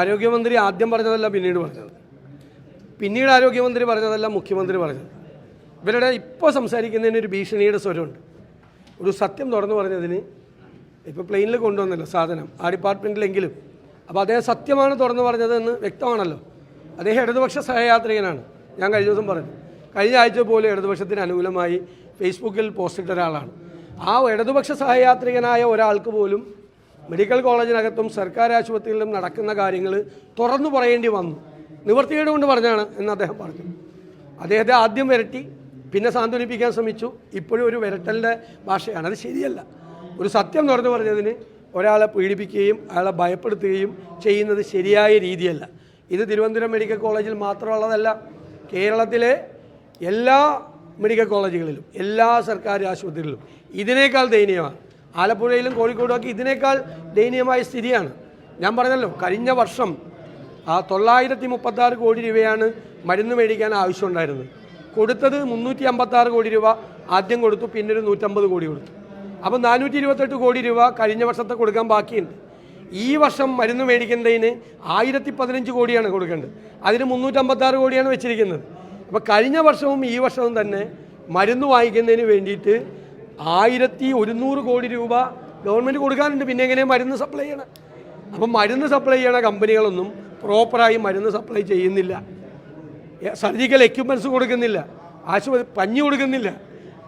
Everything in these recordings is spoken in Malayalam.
ആരോഗ്യമന്ത്രി ആദ്യം പറഞ്ഞതല്ല പിന്നീട് പറഞ്ഞത്. പിന്നീട് ആരോഗ്യമന്ത്രി പറഞ്ഞതല്ല മുഖ്യമന്ത്രി പറഞ്ഞത്. ഇവരുടെ ഇപ്പോൾ സംസാരിക്കുന്നതിന് ഒരു ഭീഷണിയുടെ സ്വരമുണ്ട്. ഒരു സത്യം തുറന്നു പറഞ്ഞതിന് ഇപ്പോൾ പ്ലെയിനിൽ കൊണ്ടുവന്നല്ലോ സാധനം ആ ഡിപ്പാർട്ട്മെന്റിലെങ്കിലും അപ്പോൾ അദ്ദേഹം സത്യമാണ് തുറന്നു പറഞ്ഞതെന്ന് വ്യക്തമാണല്ലോ. അദ്ദേഹം ഇടതുപക്ഷ സഹയാത്രികനാണ്. ഞാൻ കഴിഞ്ഞ ദിവസം പറഞ്ഞു. കഴിഞ്ഞ ആഴ്ച പോലും ഇടതുപക്ഷത്തിന് അനുകൂലമായി ഫേസ്ബുക്കിൽ പോസ്റ്റ് ഇട്ട ഒരാളാണ്. ആ ഇടതുപക്ഷ സഹയാത്രികനായ ഒരാൾക്ക് പോലും മെഡിക്കൽ കോളേജിനകത്തും സർക്കാർ ആശുപത്രികളിലും നടക്കുന്ന കാര്യങ്ങൾ തുറന്നു പറയേണ്ടി വന്നു. നിവർത്തികേട് കൊണ്ട് പറഞ്ഞാണ് എന്ന് അദ്ദേഹം പറഞ്ഞു. അദ്ദേഹത്തെ ആദ്യം വിരട്ടി പിന്നെ സാന്ത്വനിപ്പിക്കാൻ ശ്രമിച്ചു. ഇപ്പോഴും ഒരു വിരട്ടലിന്റെ ഭാഷയാണ്. അത് ശരിയല്ല. ഒരു സത്യം തുറന്നു പറഞ്ഞതിന് ഒരാളെ പീഡിപ്പിക്കുകയും അയാളെ ഭയപ്പെടുത്തുകയും ചെയ്യുന്നത് ശരിയായ രീതിയല്ല. ഇത് തിരുവനന്തപുരം മെഡിക്കൽ കോളേജിൽ മാത്രമുള്ളതല്ല കേരളത്തിലെ എല്ലാ മെഡിക്കൽ കോളേജുകളിലും എല്ലാ സർക്കാർ ആശുപത്രികളിലും. ഇതിനേക്കാൾ ദയനീയമാണ്. ആലപ്പുഴയിലും കോഴിക്കോടുമൊക്കെ ഇതിനേക്കാൾ ദയനീയമായ സ്ഥിതിയാണ്. ഞാൻ പറഞ്ഞല്ലോ കഴിഞ്ഞ വർഷം ആ തൊള്ളായിരത്തി മുപ്പത്താറ് കോടി രൂപയാണ് മരുന്ന് മേടിക്കാൻ ആവശ്യമുണ്ടായിരുന്നത്. കൊടുത്തത് മുന്നൂറ്റി അമ്പത്താറ് കോടി രൂപ ആദ്യം കൊടുത്തു പിന്നൊരു നൂറ്റമ്പത് കോടി കൊടുത്തു. അപ്പോൾ നാനൂറ്റി ഇരുപത്തെട്ട് കോടി രൂപ കഴിഞ്ഞ വർഷത്തെ കൊടുക്കാൻ ബാക്കിയുണ്ട്. ഈ വർഷം മരുന്ന് മേടിക്കേണ്ടതിന് ആയിരത്തി പതിനഞ്ച് കോടിയാണ് കൊടുക്കേണ്ടത്. അതിന് മുന്നൂറ്റമ്പത്താറ് കോടിയാണ് വെച്ചിരിക്കുന്നത്. അപ്പോൾ കഴിഞ്ഞ വർഷവും ഈ വർഷവും തന്നെ മരുന്ന് വാങ്ങിക്കുന്നതിന് വേണ്ടിയിട്ട് ആയിരത്തി ഒരുന്നൂറ് കോടി രൂപ ഗവൺമെന്റ് കൊടുക്കാനുണ്ട്. പിന്നെ എങ്ങനെയാണ് മരുന്ന് സപ്ലൈ ചെയ്യണം? അപ്പം മരുന്ന് സപ്ലൈ ചെയ്യണ കമ്പനികളൊന്നും പ്രോപ്പറായി മരുന്ന് സപ്ലൈ ചെയ്യുന്നില്ല. സർജിക്കൽ എക്യുപ്മെന്റ്സ് കൊടുക്കുന്നില്ല. ആശുപത്രി പഞ്ഞി കൊടുക്കുന്നില്ല.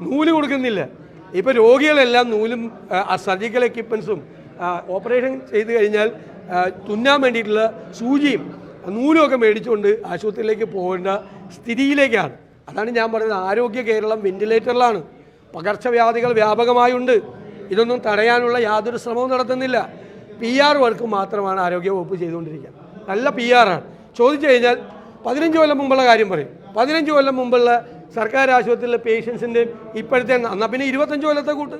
നൂൽ കൊടുക്കുന്നില്ല. ഇപ്പോൾ രോഗികളെല്ലാം നൂലും സർജിക്കൽ എക്യുപ്മെൻസും ഓപ്പറേഷൻ ചെയ്ത് കഴിഞ്ഞാൽ തുന്നാൻ വേണ്ടിയിട്ടുള്ള സൂചിയും നൂലുമൊക്കെ മേടിച്ചുകൊണ്ട് ആശുപത്രിയിലേക്ക് പോകേണ്ട സ്ഥിതിയിലേക്കാണ്. അതാണ് ഞാൻ പറയുന്നത് ആരോഗ്യ കേരളം വെന്റിലേറ്ററിലാണ് പകർച്ചവ്യാധികൾ വ്യാപകമായുണ്ട്. ഇതൊന്നും തടയാനുള്ള യാതൊരു ശ്രമവും നടത്തുന്നില്ല. പി ആർ വർക്ക് മാത്രമാണ് ആരോഗ്യവകുപ്പ് ചെയ്തുകൊണ്ടിരിക്കുക. നല്ല പി ആറാണ് ചോദിച്ചു കഴിഞ്ഞാൽ പതിനഞ്ച് കൊല്ലം മുമ്പുള്ള കാര്യം പറയും. പതിനഞ്ച് കൊല്ലം മുമ്പുള്ള സർക്കാർ ആശുപത്രിയിലെ പേഷ്യൻസിന്റെ ഇപ്പോഴത്തെ. എന്നാൽ പിന്നെ ഇരുപത്തഞ്ച് കൊല്ലത്തെ കൂട്ട്.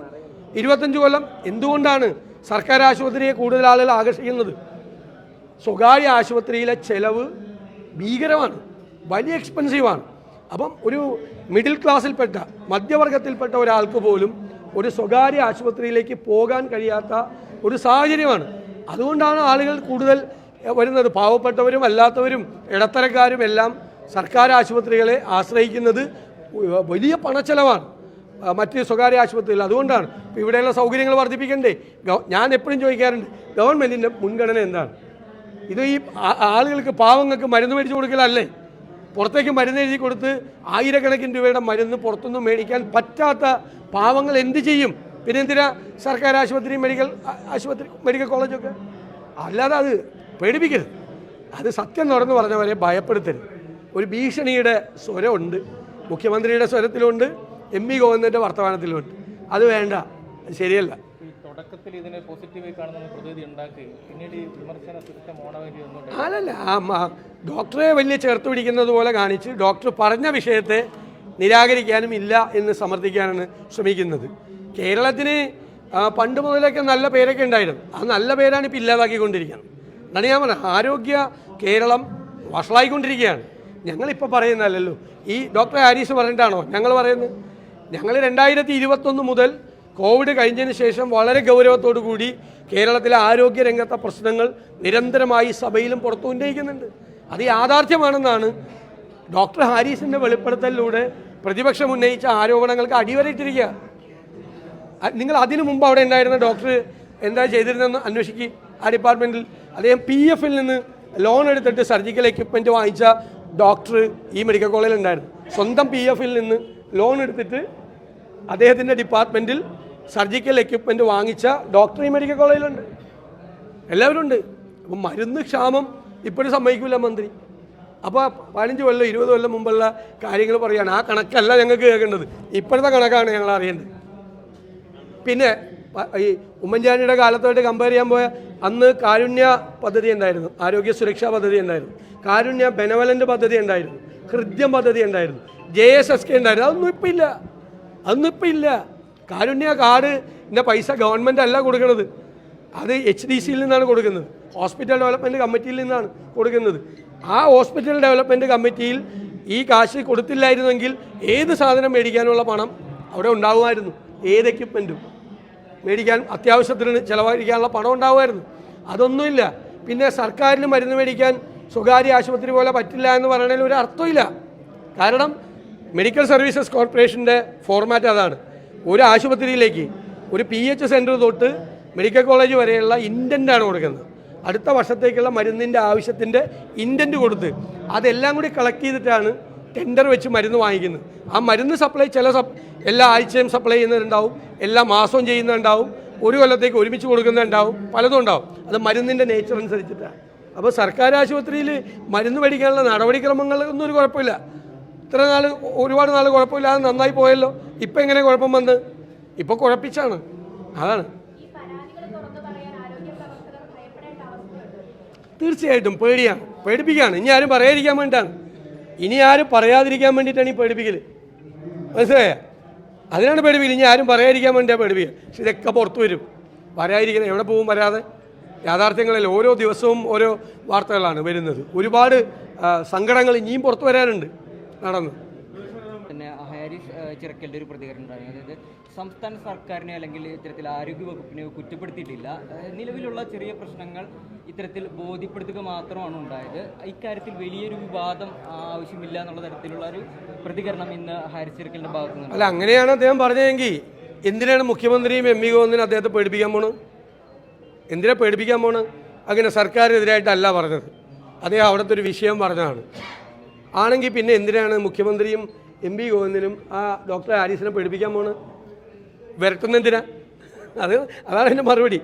ഇരുപത്തഞ്ച് കൊല്ലം എന്തുകൊണ്ടാണ് സർക്കാർ ആശുപത്രിയെ കൂടുതൽ ആളുകൾ ആകർഷിക്കുന്നത്? സ്വകാര്യ ആശുപത്രിയിലെ ചെലവ് ഭീകരമാണ്. വലിയ എക്സ്പെൻസീവാണ് അപ്പം ഒരു മിഡിൽ ക്ലാസ്സിൽപ്പെട്ട മധ്യവർഗത്തിൽപ്പെട്ട ഒരാൾക്ക് പോലും ഒരു സ്വകാര്യ ആശുപത്രിയിലേക്ക് പോകാൻ കഴിയാത്ത ഒരു സാഹചര്യമാണ്. അതുകൊണ്ടാണ് ആളുകൾ കൂടുതൽ വരുന്നത്. പാവപ്പെട്ടവരും അല്ലാത്തവരും ഇടത്തരക്കാരും എല്ലാം സർക്കാർ ആശുപത്രികളെ ആശ്രയിക്കുന്നത് വലിയ പണച്ചെലവാണ്. മറ്റ് സ്വകാര്യ ആശുപത്രികൾ. അതുകൊണ്ടാണ് ഇപ്പോൾ ഇവിടെയുള്ള സൗകര്യങ്ങൾ വർദ്ധിപ്പിക്കണ്ടേ? ഞാൻ എപ്പോഴും ചോദിക്കാറുണ്ട് ഗവൺമെന്റിന്റെ മുൻഗണന എന്താണ്? ഇത് ഈ ആളുകൾക്ക് പാവങ്ങൾക്ക് മരുന്ന് മേടിച്ചു കൊടുക്കലല്ലേ? പുറത്തേക്ക് മരുന്ന് എഴുതി കൊടുത്ത് ആയിരക്കണക്കിന് രൂപയുടെ മരുന്ന് പുറത്തുനിന്ന് മേടിക്കാൻ പറ്റാത്ത പാവങ്ങൾ എന്ത് ചെയ്യും? പിന്നെ എന്തിനാ സർക്കാർ ആശുപത്രി മെഡിക്കൽ ആശുപത്രി മെഡിക്കൽ കോളേജൊക്കെ? അല്ലാതെ അത് പേടിപ്പിക്കരുത്. അത് സത്യം തുറന്നു പറഞ്ഞവരെ ഭയപ്പെടുത്തരുത്. ഒരു ഭീഷണിയുടെ സ്വരമുണ്ട്. മുഖ്യമന്ത്രിയുടെ സ്വരത്തിലുണ്ട് എം വി ഗോവിന്ദന്റെ വർത്തമാനത്തിലുണ്ട്. അത് വേണ്ട ശരിയല്ല. തുടക്കത്തിൽ ഇതിനെ പോസിറ്റീവായി കാണുന്ന പ്രതിവിധി ഉണ്ടാക്കി. പിന്നീട് വിമർശന അല്ലല്ല ഡോക്ടറെ വലിയ ചേർത്ത് പിടിക്കുന്നത് പോലെ കാണിച്ച് ഡോക്ടർ പറഞ്ഞ വിഷയത്തെ നിരാകരിക്കാനും ഇല്ല എന്ന് സമർത്ഥിക്കാനാണ് ശ്രമിക്കുന്നത്. കേരളത്തിന് പണ്ട് മുതലൊക്കെ നല്ല പേരൊക്കെ ഉണ്ടായിരുന്നു. ആ നല്ല പേരാണ് ഇപ്പോൾ ഇല്ലാതാക്കിക്കൊണ്ടിരിക്കുന്നത്. എന്നാണ് ഞാൻ പറഞ്ഞത്. ആരോഗ്യ കേരളം വഷളായിക്കൊണ്ടിരിക്കുകയാണ്. ഞങ്ങളിപ്പോൾ പറയുന്നതല്ലല്ലോ ഈ ഡോക്ടർ ഹാരിസ് പറഞ്ഞിട്ടാണോ ഞങ്ങൾ പറയുന്നത്? ഞങ്ങൾ രണ്ടായിരത്തി ഇരുപത്തൊന്ന് മുതൽ കോവിഡ് കഴിഞ്ഞതിന് ശേഷം വളരെ ഗൗരവത്തോടു കൂടി കേരളത്തിലെ ആരോഗ്യ രംഗത്തെ പ്രശ്നങ്ങൾ നിരന്തരമായി സഭയിലും പുറത്തു ഉന്നയിക്കുന്നുണ്ട്. അത് യാഥാർത്ഥ്യമാണെന്നാണ് ഡോക്ടർ ഹാരിസിന്റെ വെളിപ്പെടുത്തലിലൂടെ പ്രതിപക്ഷം ഉന്നയിച്ച ആരോപണങ്ങൾക്ക് അടിവരയിട്ടിരിക്കുക. നിങ്ങൾ അതിനു മുമ്പ് അവിടെ ഉണ്ടായിരുന്ന ഡോക്ടർ എന്താ ചെയ്തിരുന്നതെന്ന് അന്വേഷിക്കുക ആ ഡിപ്പാർട്ട്മെന്റിൽ. അദ്ദേഹം പി എഫിൽ നിന്ന് ലോൺ എടുത്തിട്ട് സർജിക്കൽ എക്യുപ്മെന്റ് വാങ്ങിച്ച ഡോക്ടർ ഈ മെഡിക്കൽ കോളേജിൽ ഉണ്ടായിരുന്നു സ്വന്തം പി എഫിൽ നിന്ന് ലോൺ എടുത്തിട്ട് അദ്ദേഹത്തിന്റെ ഡിപ്പാർട്ട്മെന്റിൽ സർജിക്കൽ എക്യുപ്മെന്റ് വാങ്ങിച്ച ഡോക്ടർ ഈ മെഡിക്കൽ കോളേജിലുണ്ട് എല്ലാവരും ഉണ്ട് അപ്പം മരുന്ന് ക്ഷാമം ഇപ്പോഴും സമ്മതിക്കില്ല മന്ത്രി. അപ്പോൾ പതിനഞ്ച് കൊല്ലം ഇരുപത് കൊല്ലം മുമ്പുള്ള കാര്യങ്ങൾ പറയുകയാണ് ആ കണക്കല്ല ഞങ്ങൾക്ക് കേൾക്കേണ്ടത്. ഇപ്പോഴത്തെ കണക്കാണ് ഞങ്ങൾ അറിയേണ്ടത്. പിന്നെ ഈ ഉമ്മൻചാണ്ടിയുടെ കാലത്തോട്ട് കമ്പയർ ചെയ്യാൻ പോയ അന്ന് കാരുണ്യ പദ്ധതി ഉണ്ടായിരുന്നു ആരോഗ്യ സുരക്ഷാ പദ്ധതി ഉണ്ടായിരുന്നു കാരുണ്യ ബെനവലന്റ് പദ്ധതി ഉണ്ടായിരുന്നു ഹൃദ്യം പദ്ധതി ഉണ്ടായിരുന്നു ജെ എസ് എസ് കെ ഉണ്ടായിരുന്നു. അതൊന്നും ഇപ്പം ഇല്ല. അതൊന്നും ഇപ്പം ഇല്ല. കാരുണ്യ കാർഡിന്റെ പൈസ ഗവൺമെന്റ് അല്ല കൊടുക്കുന്നത് അത് എച്ച് ഡി സിയിൽ നിന്നാണ് കൊടുക്കുന്നത്. ഹോസ്പിറ്റൽ ഡെവലപ്മെന്റ് കമ്മിറ്റിയിൽ നിന്നാണ് കൊടുക്കുന്നത്. ആ ഹോസ്പിറ്റൽ ഡെവലപ്മെന്റ് കമ്മിറ്റിയിൽ ഈ കാശ് കൊടുത്തില്ലായിരുന്നെങ്കിൽ ഏത് സാധനം മേടിക്കാനുള്ള പണം അവിടെ ഉണ്ടാകുമായിരുന്നു ഏത് എക്യുപ്മെന്റും മേടിക്കാൻ അത്യാവശ്യത്തിന് ചിലവഴിക്കാനുള്ള പണം ഉണ്ടാവുമായിരുന്നു. അതൊന്നുമില്ല. പിന്നെ സർക്കാരിന് മരുന്ന് മേടിക്കാൻ സ്വകാര്യ ആശുപത്രി പോലെ പറ്റില്ല എന്ന് പറയണതിൽ ഒരു അർത്ഥമില്ല കാരണം മെഡിക്കൽ സർവീസസ് കോർപ്പറേഷന്റെ ഫോർമാറ്റ് അതാണ്. ഒരു ആശുപത്രിയിലേക്ക് ഒരു പി എച്ച് സെന്റർ തൊട്ട് മെഡിക്കൽ കോളേജ് വരെയുള്ള ഇന്റന്റാണ് കൊടുക്കുന്നത്. അടുത്ത വർഷത്തേക്കുള്ള മരുന്നിന്റെ ആവശ്യത്തിന്റെ ഇന്റന്റ് കൊടുത്ത് അതെല്ലാം കൂടി കളക്ട് ചെയ്തിട്ടാണ് ടെൻഡർ വെച്ച് മരുന്ന് വാങ്ങിക്കുന്നത്. ആ മരുന്ന് സപ്ലൈ ചില സപ് എല്ലാ ആഴ്ചയും സപ്ലൈ ചെയ്യുന്നവരുണ്ടാവും എല്ലാ മാസവും ചെയ്യുന്നുണ്ടാവും ഒരു കൊല്ലത്തേക്ക് ഒരുമിച്ച് കൊടുക്കുന്നുണ്ടാവും പലതും ഉണ്ടാവും. അത് മരുന്നിന്റെ നേച്ചർ അനുസരിച്ചിട്ടാണ്. അപ്പോൾ സർക്കാർ ആശുപത്രിയിൽ മരുന്ന് മേടിക്കാനുള്ള നടപടിക്രമങ്ങളൊന്നും ഒരു കുഴപ്പമില്ല. ഇത്ര നാൾ ഒരുപാട് നാൾ കുഴപ്പമില്ലാതെ നന്നായി പോയല്ലോ. ഇപ്പം എങ്ങനെ കുഴപ്പം വന്ന്? ഇപ്പോൾ കുഴപ്പിച്ചാണ്. അതാണ്. തീർച്ചയായിട്ടും പേടിയാണ്. പേടിപ്പിക്കുകയാണ്. ഇനി ആരും പറയാതിരിക്കാൻ വേണ്ടിയിട്ടാണ്. ഇനി ആരും പറയാതിരിക്കാൻ വേണ്ടിയിട്ടാണ് ഈ പേടിപ്പിക്കൽ മനസ്സിലായ? അതിനാണ് പേടിപ്പിക്കൽ ഇനി ആരും പറയാതിരിക്കാൻ വേണ്ടിയാണ് പേടിപ്പിക്കുക പക്ഷെ ഇതൊക്കെ പുറത്തു വരും. പറയാതിരിക്കുന്നത് എവിടെ പോകും വരാതെ? യാഥാർത്ഥ്യങ്ങളിൽ ഓരോ ദിവസവും ഓരോ വാർത്തകളാണ് വരുന്നത്. ഒരുപാട് സങ്കടങ്ങൾ ഇനിയും പുറത്തു വരാനുണ്ട്. നടന്ന്. ചിറക്കലിന്റെ ഒരു പ്രതികരണം ഉണ്ടായിരുന്നു. അതായത് സംസ്ഥാന സർക്കാരിനെ അല്ലെങ്കിൽ ഇത്തരത്തിൽ ആരോഗ്യ വകുപ്പിനെ കുറ്റപ്പെടുത്തിയിട്ടില്ല നിലവിലുള്ള ചെറിയ പ്രശ്നങ്ങൾ ഇത്തരത്തിൽ ബോധ്യപ്പെടുത്തുക മാത്രമാണ് ഉണ്ടായത്. ഇക്കാര്യത്തിൽ വലിയൊരു വിവാദം ആവശ്യമില്ല എന്നുള്ള തരത്തിലുള്ള ഒരു പ്രതികരണം ഇന്ന് ഹയർ ചിറക്കലിന്റെ ഭാഗത്തു നിന്ന് അല്ല അങ്ങനെയാണ് അദ്ദേഹം പറഞ്ഞതെങ്കിൽ എന്തിനാണ് മുഖ്യമന്ത്രിയും എം വി ഗോവിന്ദനും അദ്ദേഹത്തെ പേടിപ്പിക്കാൻ പോണ് എന്തിനാ പേടിപ്പിക്കാൻ പോണ് അങ്ങനെ സർക്കാരിനെതിരായിട്ടല്ല പറഞ്ഞത്. അദ്ദേഹം അവിടുത്തെ ഒരു വിഷയം പറഞ്ഞതാണ്. ആണെങ്കിൽ പിന്നെ എന്തിനാണ് മുഖ്യമന്ത്രിയും എം പി ഗോവിന്ദനും ആ ഡോക്ടർ ഹാരിസിനെ പേടിപ്പിക്കാൻ പോണ്. വരട്ടുന്നെന്തിനാ? അത് അതാണ് എന്റെ മറുപടി.